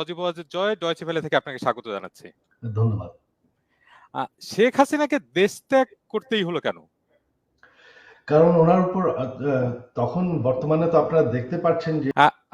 সজীব জয় Deutsche Welle থেকে আপনাকে স্বাগত জানাচ্ছি। ধন্যবাদ। শেখ হাসিনাকে দেশ ত্যাগ করতেই হলো কেন? কারণ ওনার উপর তখন বর্তমানে তো আপনারা দেখতে পাচ্ছেন যে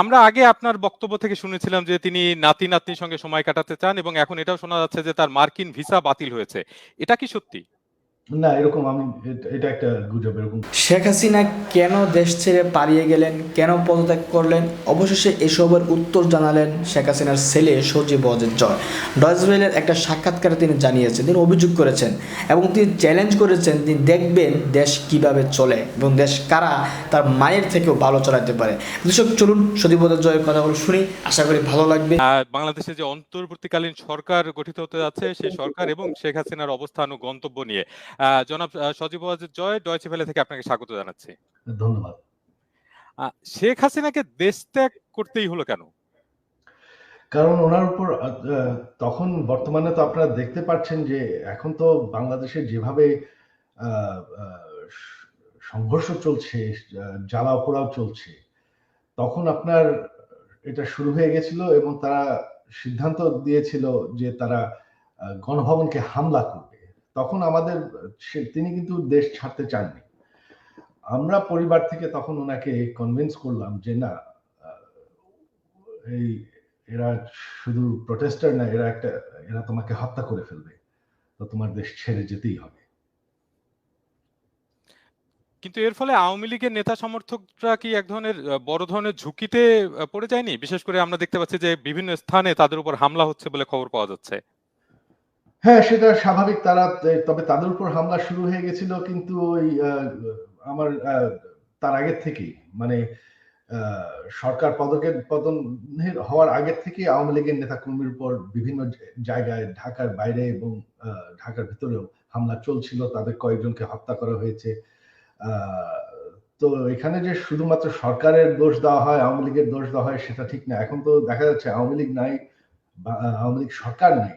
আমরা আগে আপনার বক্তব্য থেকে শুনেছিলাম যে তিনি নাতি নাতনির সঙ্গে সময় কাটাতে চান এবং এখন এটাও শোনা যাচ্ছে যে তার মার্কিন ভিসা বাতিল হয়েছে। এটা কি সত্যি? না এরকম আমি এটা- একটা গুজব এরকম। শেখ হাসিনা কেন দেশ ছেড়ে পালিয়ে গেলেন কেন পদত্যাগ করলেন? অবশেষে এসবের উত্তর জানালেন শেখ হাসিনার ছেলে সজীব অজিত জয়। ডয়েসবেলের একটা সাক্ষাৎকারে তিনি জানিয়েছেন তিনি অভিযোগ করেছেন এবং তিনি চ্যালেঞ্জ করেছেন তিনি দেখবেন দেশ কীভাবে চলে এবং দেশ কারা তার মায়ের থেকেও ভালো চালাতে পারে। দর্শক চলুন সজীব অজিত জয়ের কথাগুলো শুনি আশা করি ভালো লাগবে। বাংলাদেশে যে অন্তর্বর্তীকালীন সরকার গঠিত হতে যাচ্ছে সেই সরকার এবং শেখ হাসিনার অবস্থান ও গন্তব্য নিয়ে। জনাব সজীব ওয়াজেদ জয় ডয়চে ভেলে থেকে আপনাকে স্বাগত জানাচ্ছি। ধন্যবাদ। শেখ হাসিনাকে দেশ ত্যাগ করতেই হলো কেন? কারণ ওনার উপর তখন বর্তমানে তো আপনারা দেখতে পাচ্ছেন যে এখন তো বাংলাদেশে যেভাবে সংঘর্ষ চলছে জ্বালা পোড়াও চলছে তখন আপনার এটা শুরু হয়ে গেছিল এবং তারা সিদ্ধান্ত দিয়েছিল যে তারা গণভবনকে হামলা করবে। তখন আমাদের তিনি কিন্তু দেশ ছাড়তে চাননি। আমরা পরিবার থেকে তখন ওনাকে কনভিন্স করলাম যে না এই, এরা শুধু প্রটেস্টার না, এরা একটা, এরা তোমাকে হত্যা করে ফেলবে। তো তোমার দেশ ছেড়ে যেতেই হবে। কিন্তু এর ফলে আওয়ামী লীগের নেতা সমর্থকরা কি এক ধরনের বড় ধরনের ঝুঁকিতে পড়ে যায়নি? বিশেষ করে আমরা দেখতে পাচ্ছি যে বিভিন্ন স্থানে তাদের উপর হামলা হচ্ছে বলে খবর পাওয়া যাচ্ছে। হ্যাঁ সেটা স্বাভাবিক। তারা তবে তাদের উপর হামলা শুরু হয়ে গেছিল কিন্তু ওই আমার তার আগের থেকেই। মানে সরকার পদকের পতন হওয়ার আগের থেকে আওয়ামী লীগের নেতা কর্মীর উপর বিভিন্ন জায়গায়, ঢাকার বাইরে এবং ঢাকার ভিতরেও হামলা চলছিল। তাদের কয়েকজনকে হত্যা করা হয়েছে। তো এখানে যে শুধুমাত্র সরকারের দোষ দেওয়া হয়, আওয়ামী লীগের দোষ দেওয়া হয়, সেটা ঠিক না। এখন তো দেখা যাচ্ছে আওয়ামী লীগ নাই আওয়ামী লীগ সরকার নেই।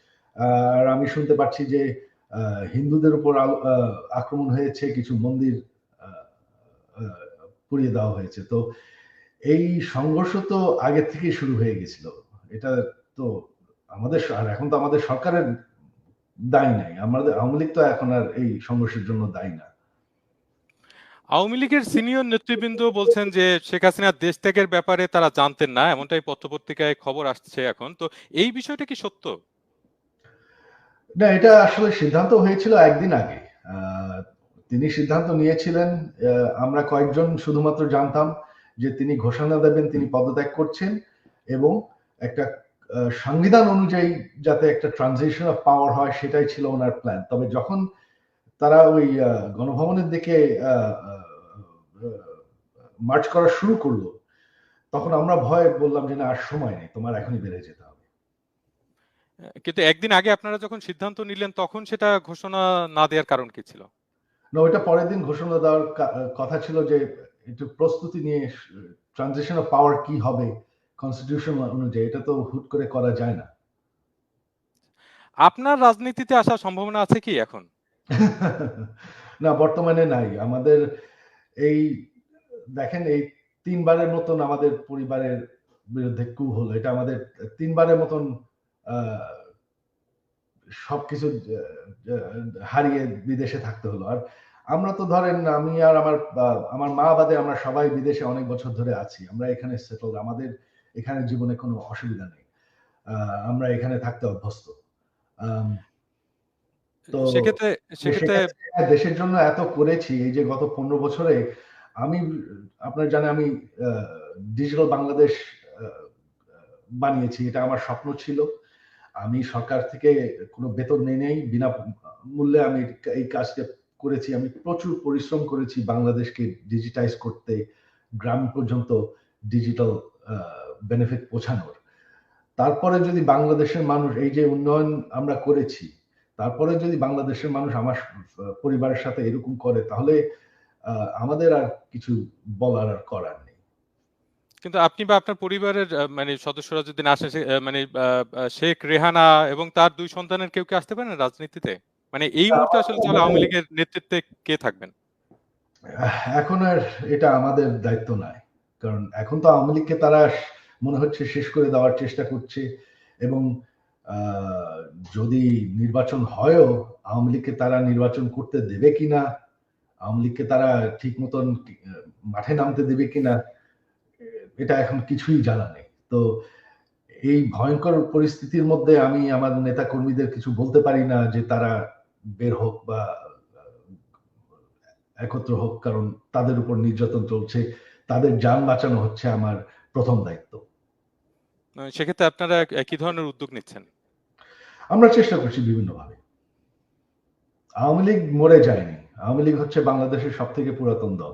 আর আমি শুনতে পাচ্ছি যে হিন্দুদের উপর আক্রমণ হয়েছে, কিছু মন্দির পুড়িয়ে দেওয়া হয়েছে। তো এই সংঘর্ষ তো আগে থেকেই শুরু হয়ে গেছিল। এটা তো আমাদের আর এখন তো আমাদের সরকারের দায়ী নাই। আমাদের আওয়ামী লীগ তো এখন আর এই সংঘর্ষের জন্য দায়ী না। আওয়ামী লীগের সিনিয়র নেতৃবৃন্দ বলছেন যে, শেখ হাসিনার দেশ ত্যাগের ব্যাপারে তারা জানতেন না, এমনটাই পত্রপত্রিকায় খবর আসছে এখন। তো এই বিষয়টা কি সত্য? না, এটা আসলে সিদ্ধান্ত হয়েছিল একদিন আগে। তিনি সিদ্ধান্ত নিয়েছিলেন আমরা কয়েকজন শুধুমাত্র জানতাম যে তিনি ঘোষণা দেবেন, তিনি পদত্যাগ করছেন এবং একটা সংবিধান অনুযায়ী যাতে একটা ট্রানজিশন অফ পাওয়ার হয়, সেটাই ছিল ওনার প্ল্যান তবে যখন তারা ওই গণভবনের দিকে মার্চ করা শুরু করল, তখন আমরা ভয় বললাম যে না, আর সময় নেই, তোমার এখনই বেড়ে যেতে হবে। কিন্তু একদিন আগে আপনারা যখন সিদ্ধান্ত নিলেন তখন সেটা ঘোষণা না দেওয়ার কারণ কি ছিল? না ওইটা পরের দিন ঘোষণা দেওয়ার কথা ছিল যে একটু প্রস্তুতি নিয়ে ট্রানজিশন অফ পাওয়ার কি হবে কনস্টিটিউশন অনুযায়ী এটা তো হুট করে করা যায় না। আপনার রাজনীতিতে আসার সম্ভাবনা আছে কি এখন? না বর্তমানে নাই। আমাদের এই দেখেন এই তিনবারের মতন আমাদের পরিবারের বিরুদ্ধে কু হলো। এটা আমাদের তিনবারের মতন সবকিছু হারিয়ে বিদেশে থাকতে হলো। আর আমরা তো ধরেন আমি আর আমার আমার মা বাদে আমরা সবাই বিদেশে অনেক বছর ধরে আছি। আমরা এখানে সেটল আমাদের এখানে জীবনে কোনো অসুবিধা নেই। আমরা এখানে থাকতে অভ্যস্ত। তো সেক্ষেত্রে সেক্ষেত্রে সেক্ষেত্রে দেশের জন্য এত করেছি এই যে গত পনেরো বছরে আমি আপনার জানে আমি ডিজিটাল বাংলাদেশ বানিয়েছি। এটা আমার স্বপ্ন ছিল। আমি সরকার থেকে কোনো বেতন নেই নেই, বিনা মূল্যে আমি এই কাজটা করেছি। আমি প্রচুর পরিশ্রম করেছি বাংলাদেশকে ডিজিটাইজ করতে, গ্রাম পর্যন্ত ডিজিটাল বেনিফিট পৌঁছানোর। তারপরে যদি বাংলাদেশের মানুষ, এই যে উন্নয়ন আমরা করেছি, তারপরে যদি বাংলাদেশের মানুষ আমার পরিবারের সাথে এরকম করে, তাহলে আমাদের আর কিছু বলার আর করার নেই। কিন্তু আপনি বা আপনার পরিবারের মানে সদস্যরা যদি না আসে মানে শেখ রেহানা এবং তার দুই সন্তানের কেউ কি আসতে পারেন রাজনীতিতে? মানে এই মুহূর্তে আসলে তাহলে আওয়ামী লীগের নেতৃত্বে কে থাকবেন? এখন আর এটা আমাদের দায়িত্ব নয়। কারণ এখন তো আওয়ামী লীগকে তারা মনে হচ্ছে শেষ করে দেওয়ার চেষ্টা করছে এবং আহ, যদি নির্বাচন হয়ও আওয়ামী লীগকে তারা নির্বাচন করতে দেবে কিনা আওয়ামী লীগকে তারা ঠিক মতন মাঠে নামতে দেবে কিনা এটা এখন কিছুই জানা নেই। তো এই ভয়ঙ্কর পরিস্থিতির মধ্যে আমি আমার নেতা কর্মীদের কিছু বলতে পারি না যে তারা বের হোক বা একত্র হোক কারণ তাদের উপর নির্যাতন চলছে। তাদের যান বাঁচানো হচ্ছে আমার প্রথম দায়িত্ব। সেক্ষেত্রে আপনারা কি ধরনের উদ্যোগ নিচ্ছেন? আমরা চেষ্টা করছি বিভিন্নভাবে। আওয়ামী লীগ মরে যায়নি। আওয়ামী লীগ হচ্ছে বাংলাদেশের সব থেকে পুরাতন দল।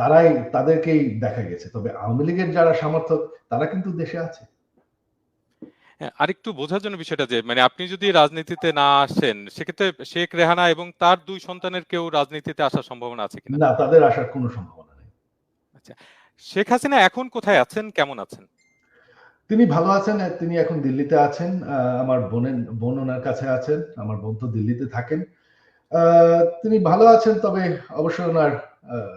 তারাই তাদেরকেই দেখা গেছে। তবে আওয়ামী লীগের যারা সমর্থক তারা কিন্তু দেশে আছে। হ্যাঁ, আরেকটু বোঝার জন্য বিষয়টা যে মানে আপনি যদি রাজনীতিতে না আসেন সেক্ষেত্রে শেখ রেহানা এবং তার দুই সন্তানের কেউ রাজনীতিতে আসার সম্ভাবনা আছে কিনা? না তাদের আসার কোনো সম্ভাবনা নেই। আচ্ছা শেখ হাসিনা এখন কোথায় আছেন? কেমন আছেন? তিনি ভালো আছেন তিনি এখন দিল্লিতে আছেন। আমার বোনের বোন ওনার কাছে আছেন আমার বোন তো দিল্লিতে থাকেন। আহ, তিনি ভালো আছেন তবে অবশ্যই ওনার আহ,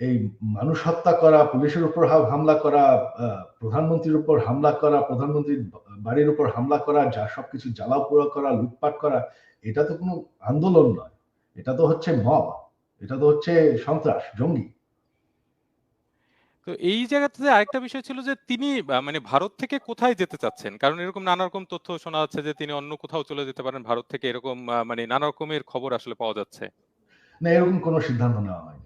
এই মানুষ হত্যা করা পুলিশের উপর হামলা করা প্রধানমন্ত্রীর উপর হামলা করা প্রধানমন্ত্রীর বাড়ির উপর হামলা করা যা সবকিছু জ্বালাও পোড়া করা লুটপাট করা এটা তো কোনো আন্দোলন নয়। এটা তো হচ্ছে মব এটা তো হচ্ছে সন্ত্রাস জঙ্গি। তো এই জায়গাতে আরেকটা বিষয় ছিল যে তিনি মানে ভারত থেকে কোথায় যেতে চাচ্ছেন? কারণ এরকম নানা রকম তথ্য শোনা যাচ্ছে যে তিনি অন্য কোথাও চলে যেতে পারেন ভারত থেকে এরকম মানে নানা রকমের খবর আসলে পাওয়া যাচ্ছে। না এরকম কোনো সিদ্ধান্ত নেওয়া হয়নি।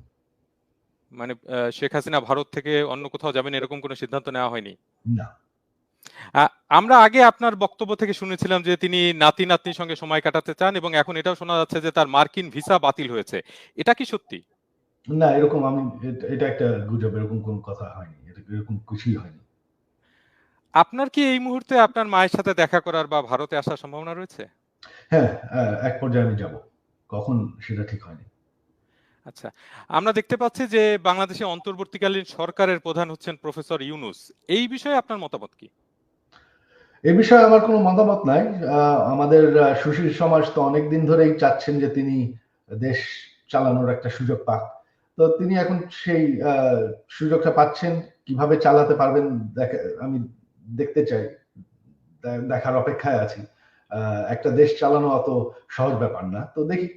মানে শেখ হাসিনা ভারত থেকে অন্য কোথাও যাবেন এরকম কোনো সিদ্ধান্ত নেওয়া হয়নি? আমরা আগে আপনার বক্তব্য থেকে শুনেছিলাম যে তিনি নাতি নাতনির সঙ্গে সময় কাটাতে চান এবং এখন এটাও শোনা যাচ্ছে যে তার মার্কিন ভিসা বাতিল হয়েছে। এটা কি সত্যি? না এরকম আমি এটা- একটা গুজব এরকম কোনো কথা হয়নি এরকম কিছুই হয়নি। আপনার কি এই মুহূর্তে আপনার মায়ের সাথে দেখা করার বা ভারতে আসার সম্ভাবনা রয়েছে? হ্যাঁ এক পর্যায়ে আমি যাব। কখন সেটা ঠিক হয়নি। আচ্ছা আমরা দেখতে পাচ্ছি যে বাংলাদেশে অন্তর্বর্তীকালীন সরকারের প্রধান হচ্ছেন প্রফেসর ইউনুস। এই বিষয়ে আপনার মতামত কি? এ বিষয়ে আমার কোনো মতামত নাই। আমাদের সুশীল সমাজ তো অনেকদিন ধরেই চাচ্ছেন যে তিনি দেশ চালানোর একটা সুযোগ পাক। তো তিনি এখন সেই সুযোগটা পাচ্ছেন, কীভাবে চালাতে পারবেন আমি দেখতে চাই দেখার অপেক্ষায় আছি। একটা দেশ চালানো অত সহজ ব্যাপার না। তো দেখি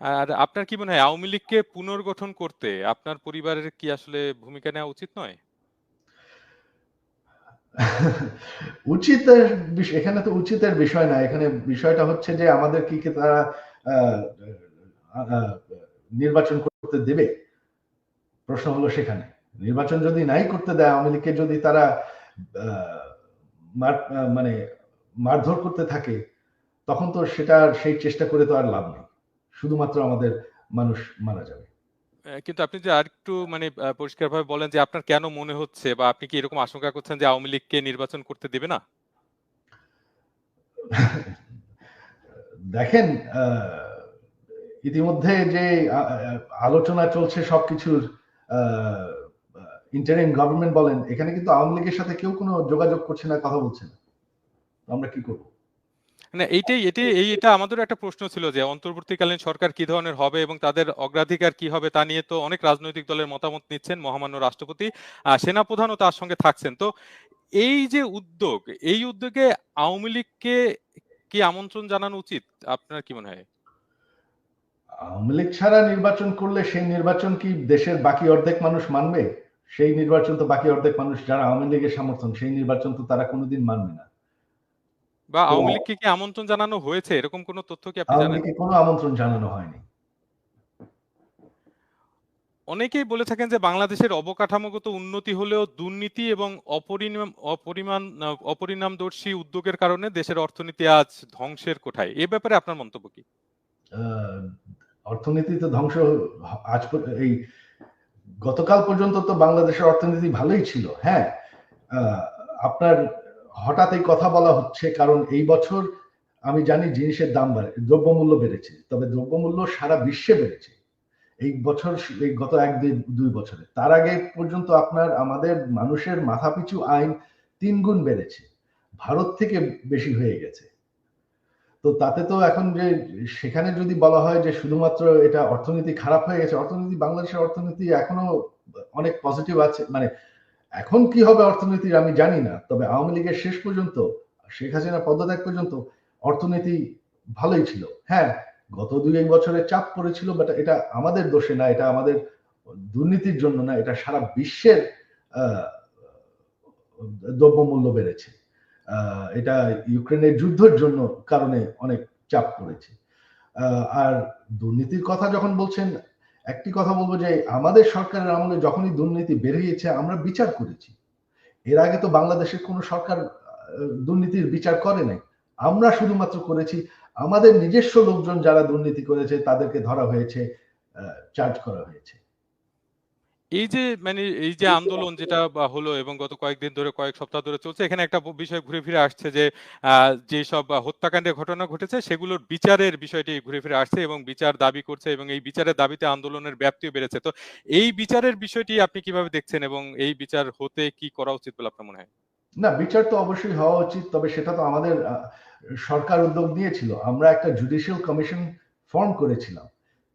আর আপনার কি মনে হয়, আওয়ামী লীগকে পুনর্গঠন করতে আপনার পরিবারের কি আসলে ভূমিকা নেওয়া উচিত নয়? উচিতের এখানে তো উচিতের বিষয় না, এখানে বিষয়টা হচ্ছে যে আমাদের কি তারা নির্বাচন করতে দেবে? প্রশ্ন হলো সেখানে। নির্বাচন যদি নাই করতে দেয়, আওয়ামী লীগকে যদি তারা মানে মারধর করতে থাকে, তখন তো সেটা, সেই চেষ্টা করে তো আর লাভ নেই। শুধুমাত্র আমাদের মানুষ মারা যাবে। কিন্তু আপনি যে আরেকটু মানে পরিষ্কারভাবে বলেন যে আপনার কেন মনে হচ্ছে বা আপনি কি এরকম আশঙ্কা করছেন যে আওয়ামী লীগকে নির্বাচন করতে দেবে না? দেখেন ইতিমধ্যে যে আলোচনা চলছে সবকিছুর আহ, ইন্টারিম গভর্নমেন্ট বলেন এখানে কিন্তু আওয়ামী লীগের সাথে কেউ কোনো যোগাযোগ করছে না কথা বলছে না। আমরা কি করব? না, এইটাই এটা আমাদেরও একটা প্রশ্ন ছিল যে অন্তর্বর্তীকালীন সরকার কি ধরনের হবে এবং তাদের অগ্রাধিকার কি হবে তা নিয়ে তো অনেক রাজনৈতিক দলের মতামত নিচ্ছেন মহামান্য রাষ্ট্রপতি সেনাপ্রধানও তার সঙ্গে থাকছেন। তো এই যে উদ্যোগ, এই উদ্যোগে আওয়ামী লীগকে কি আমন্ত্রণ জানানো উচিত? আপনার কি মনে হয়? আওয়ামী লীগ ছাড়া নির্বাচন করলে সেই নির্বাচন কি দেশের বাকি অর্ধেক মানুষ মানবে? সেই নির্বাচন তো বাকি অর্ধেক মানুষ যারা আওয়ামী লীগের সমর্থন, সেই নির্বাচন তো তারা কোনোদিন মানবে না। বা আওয়ামী লীগকে কি আমন্ত্রণ জানানো হয়েছে? এরকম কোনো তথ্য কি আপনি জানেন? কোনো আমন্ত্রণ জানানো হয়নি। অনেকেই বলে থাকেন যে বাংলাদেশের অবকাঠামোগত উন্নতি হলেও দুর্নীতি এবং অপরিণাম অপরিমাণ অপরিণামদর্শী উদ্যোগের কারণে দেশের অর্থনীতি আজ ধ্বংসের কোঠায়। এ ব্যাপারে আপনার মন্তব্য কি? অর্থনীতি তো ধ্বংস আজ এই গতকাল পর্যন্ত তো বাংলাদেশের অর্থনীতি ভালোই ছিল। হ্যাঁ আপনার হঠাৎ এই কথা বলা হচ্ছে, কারণ এই বছর আমি জানি জিনিসের দাম বাড়ে, দ্রব্যমূল্য বেড়েছে, তবে দ্রব্যমূল্য সারা বিশ্বে বেড়েছে। এই বছর এই গত এক দুই বছরে। তার আগে পর্যন্ত আপনার, আমাদের মানুষের মাথাপিছু আইন তিন গুণ বেড়েছে, ভারত থেকে বেশি হয়ে গেছে। তো তাতে তো এখন যে, সেখানে যদি বলা হয় যে শুধুমাত্র এটা অর্থনীতি খারাপ হয়ে গেছে, অর্থনীতি, বাংলাদেশের অর্থনীতি এখনও অনেক পজিটিভ আছে মানে এখন কি হবে অর্থনীতির আমি জানি না, তবে আওয়ামী লীগের শেষ পর্যন্ত শেখ হাসিনা পদত্যাগ পর্যন্ত অর্থনীতি ভালোই ছিল। হ্যাঁ গত দুই এক বছরে চাপ পড়েছিল বাট এটা আমাদের দোষে না, এটা আমাদের দুর্নীতির জন্য না, এটা সারা বিশ্বের দ্রব্যমূল্য বেড়েছে। এটা ইউক্রেনের যুদ্ধের জন্য কারণে অনেক চাপ পড়েছে। আর দুর্নীতির কথা যখন বলছেন একটি কথা বলব যে আমাদের সরকারের আমলে যখনই দুর্নীতি বেরিয়েছে, আমরা বিচার করেছি। এর আগে তো বাংলাদেশের কোনো সরকার দুর্নীতির বিচার করে নাই। আমরা শুধুমাত্র করেছি, আমাদের নিজস্ব লোকজন যারা দুর্নীতি করেছে, তাদেরকে ধরা হয়েছে চার্জ করা হয়েছে। এই যে মানে এই যে আন্দোলন যেটা হলো এবং গত কয়েকদিন ধরে কয়েক সপ্তাহ ধরে চলছে এখানে একটা বিষয় ঘুরে ফিরে আসছে যে যেসব হত্যাকাণ্ডের ঘটনা ঘটেছে সেগুলোর বিচারের বিষয়টি ঘুরে ফিরে আসছে এবং বিচার দাবি করছে এবং এই বিচারের দাবিতে আন্দোলনের ব্যাপ্তিও বেড়েছে। তো এই বিচারের বিষয়টি আপনি কীভাবে দেখছেন এবং এই বিচার হতে কি করা উচিত বলে আপনার মনে হয়? না বিচার তো অবশ্যই হওয়া উচিত তবে সেটা তো আমাদের সরকার উদ্যোগ নিয়েছিল। আমরা একটা জুডিশিয়াল কমিশন ফর্ম করেছিলাম।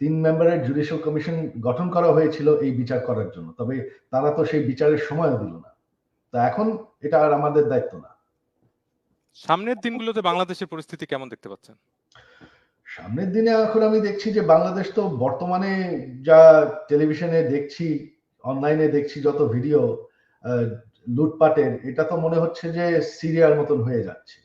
তিন মেম্বারের জুডিশিয়াল কমিশন গঠন করা হয়েছিল এই বিচার করার জন্য। তবে তারা তো সেই বিচারের সময়ও দিল না। তা এখন এটা আর আমাদের দায়িত্ব না। সামনের দিনগুলোতে বাংলাদেশের পরিস্থিতি কেমন দেখতে পাচ্ছেন? সামনের দিনে এখন আমি দেখছি যে বাংলাদেশ তো বর্তমানে যা টেলিভিশনে দেখছি অনলাইনে দেখছি যত ভিডিও লুটপাটের এটা তো মনে হচ্ছে যে সিরিয়ার মতন হয়ে যাচ্ছে।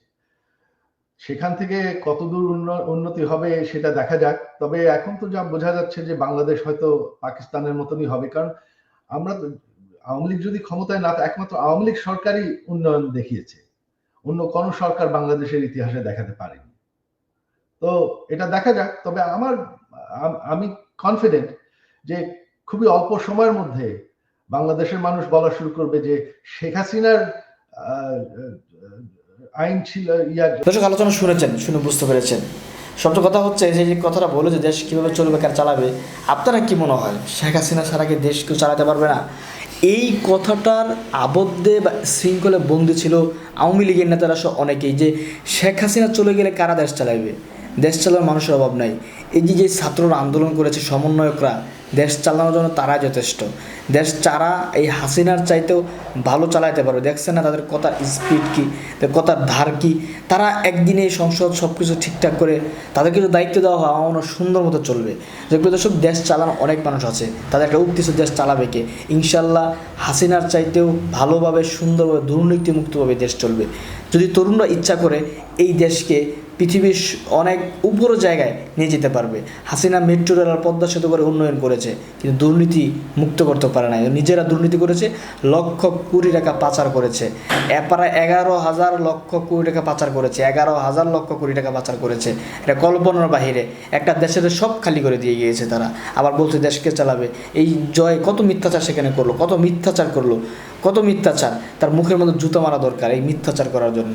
সেখান থেকে কতদূর উন্ন- উন্নতি হবে সেটা দেখা যাক। তবে এখন তো যা বোঝা যাচ্ছে যে বাংলাদেশ হয়তো পাকিস্তানের মতনই হবে। কারণ আমরা তো- আওয়ামী লীগ যদি ক্ষমতায় না একমাত্র আওয়ামী লীগ সরকারই উন্নয়ন দেখিয়েছে। অন্য কোন সরকার বাংলাদেশের ইতিহাসে দেখাতে পারেনি। তো এটা দেখা যাক। তবে আমার, আমি কনফিডেন্ট যে খুবই অল্প সময়ের মধ্যে বাংলাদেশের মানুষ বলা শুরু করবে যে শেখ হাসিনার আইন ছিল দর্শক, আলোচনা শুনেছেন, শুনে বুঝতে পেরেছেন। সবচেয়ে কথা হচ্ছে যে কথাটা বলে যে দেশ কীভাবে চলবে, কার চালাবে, আপনারা কি মনে হয়? শেখ হাসিনা ছাড়া কি দেশ কেউ চালাতে পারবে না? এই কথাটার আবদ্ধে বা শৃঙ্খলে বন্দী ছিল আওয়ামী লীগের নেতারা সহ অনেকেই যে শেখ হাসিনা চলে গেলে কারা দেশ চালাবে দেশ চালানোর মানুষের অভাব নাই। এই যে যে ছাত্ররা আন্দোলন করেছে, সমন্বয়করা দেশ চালানোর জন্য তারা যথেষ্ট। দেশ চারা এই হাসিনার চাইতেও ভালো চালাইতে পারবে। দেখছেন না তাদের কথার স্পিড কী কথার ধার কী? তারা একদিনে সংসদ সব কিছু ঠিকঠাক করে তাদেরকে যদি দায়িত্ব দেওয়া হয় আমার সুন্দর মতো চলবে। যেগুলো দর্শক দেশ চালানো অনেক মানুষ আছে তাদের একটা উক্তি আছে, দেশ চালাবে কে? ইনশাল্লাহ হাসিনার চাইতেও ভালোভাবে সুন্দরভাবে দুর্নীতিমুক্তভাবে দেশ চলবে। যদি তরুণরা ইচ্ছা করে এই দেশকে পৃথিবীর অনেক উপর জায়গায় নিয়ে যেতে পারবে। হাসিনা মেট্রো রেল আর পদ্মা সেতু করে উন্নয়ন করেছে, কিন্তু দুর্নীতি মুক্ত করতে পারে না নিজেরা দুর্নীতি করেছে, লক্ষ কোটি টাকা পাচার করেছে। এপারা এগারো হাজার লক্ষ কোটি টাকা পাচার করেছে, এগারো হাজার লক্ষ কোটি টাকা পাচার করেছে। এটা কল্পনার বাহিরে। একটা দেশের সব খালি করে দিয়ে গিয়েছে তারা। আবার বলছে দেশকে চালাবে? এই জয় কত মিথ্যাচার সেখানে করল? কত মিথ্যাচার করল? কত মিথ্যাচার? তার মুখের মধ্যে জুতো মারা দরকার এই মিথ্যাচার করার জন্য।